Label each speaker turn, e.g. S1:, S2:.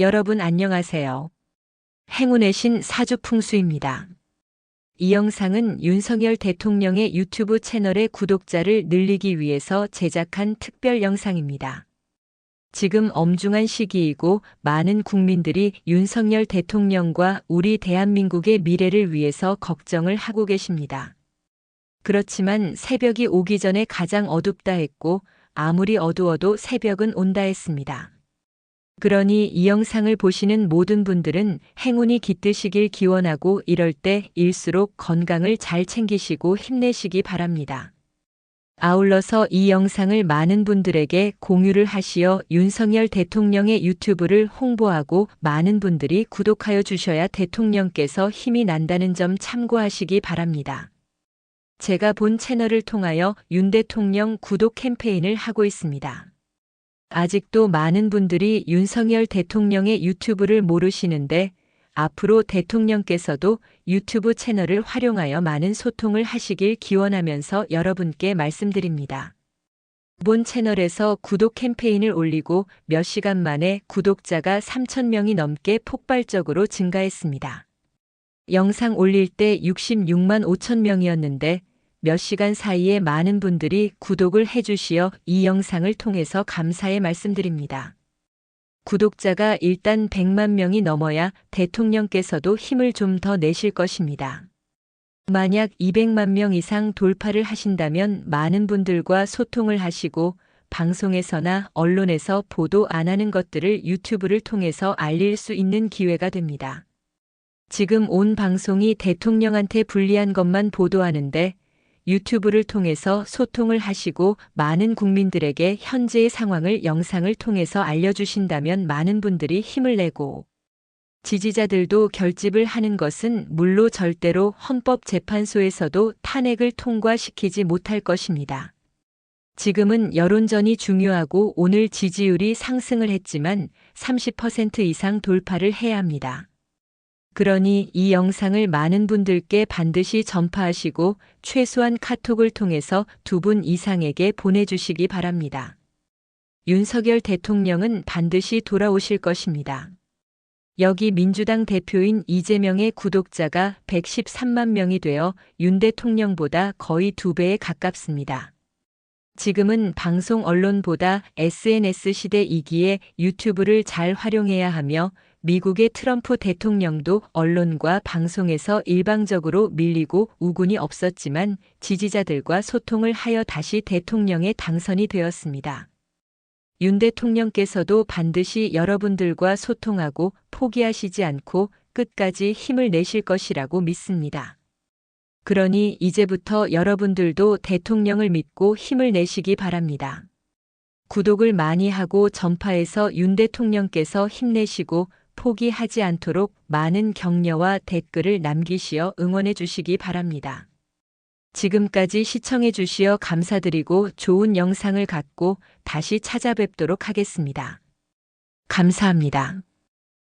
S1: 여러분 안녕하세요. 행운의 신 사주풍수입니다. 이 영상은 윤석열 대통령의 유튜브 채널의 구독자를 늘리기 위해서 제작한 특별 영상입니다. 지금 엄중한 시기이고 많은 국민들이 윤석열 대통령과 우리 대한민국의 미래를 위해서 걱정을 하고 계십니다. 그렇지만 새벽이 오기 전에 가장 어둡다 했고 아무리 어두워도 새벽은 온다 했습니다. 그러니 이 영상을 보시는 모든 분들은 행운이 깃드시길 기원하고 이럴 때일수록 건강을 잘 챙기시고 힘내시기 바랍니다. 아울러서 이 영상을 많은 분들에게 공유를 하시어 윤석열 대통령의 유튜브를 홍보하고 많은 분들이 구독하여 주셔야 대통령께서 힘이 난다는 점 참고하시기 바랍니다. 제가 본 채널을 통하여 윤 대통령 구독 캠페인을 하고 있습니다. 아직도 많은 분들이 윤석열 대통령의 유튜브를 모르시는데 앞으로 대통령께서도 유튜브 채널을 활용하여 많은 소통을 하시길 기원하면서 여러분께 말씀드립니다. 본 채널에서 구독 캠페인을 올리고 몇 시간 만에 구독자가 3,000명이 넘게 폭발적으로 증가했습니다. 영상 올릴 때 66만 5천 명이었는데 몇 시간 사이에 많은 분들이 구독을 해주시어 이 영상을 통해서 감사의 말씀드립니다. 구독자가 일단 100만 명이 넘어야 대통령께서도 힘을 좀 더 내실 것입니다. 만약 200만 명 이상 돌파를 하신다면 많은 분들과 소통을 하시고 방송에서나 언론에서 보도 안 하는 것들을 유튜브를 통해서 알릴 수 있는 기회가 됩니다. 지금 온 방송이 대통령한테 불리한 것만 보도하는데 유튜브를 통해서 소통을 하시고 많은 국민들에게 현재의 상황을 영상을 통해서 알려주신다면 많은 분들이 힘을 내고 지지자들도 결집을 하는 것은 물로 절대로 헌법재판소에서도 탄핵을 통과시키지 못할 것입니다. 지금은 여론전이 중요하고 오늘 지지율이 상승을 했지만 30% 이상 돌파를 해야 합니다. 그러니 이 영상을 많은 분들께 반드시 전파하시고 최소한 카톡을 통해서 두 분 이상에게 보내주시기 바랍니다. 윤석열 대통령은 반드시 돌아오실 것입니다. 여기 민주당 대표인 이재명의 구독자가 113만 명이 되어 윤 대통령보다 거의 두 배에 가깝습니다. 지금은 방송 언론보다 SNS 시대이기에 유튜브를 잘 활용해야 하며 미국의 트럼프 대통령도 언론과 방송에서 일방적으로 밀리고 우군이 없었지만 지지자들과 소통을 하여 다시 대통령에 당선이 되었습니다. 윤 대통령께서도 반드시 여러분들과 소통하고 포기하시지 않고 끝까지 힘을 내실 것이라고 믿습니다. 그러니 이제부터 여러분들도 대통령을 믿고 힘을 내시기 바랍니다. 구독을 많이 하고 전파해서 윤 대통령께서 힘내시고 포기하지 않도록 많은 격려와 댓글을 남기시어 응원해 주시기 바랍니다. 지금까지 시청해 주시어 감사드리고 좋은 영상을 갖고 다시 찾아뵙도록 하겠습니다. 감사합니다.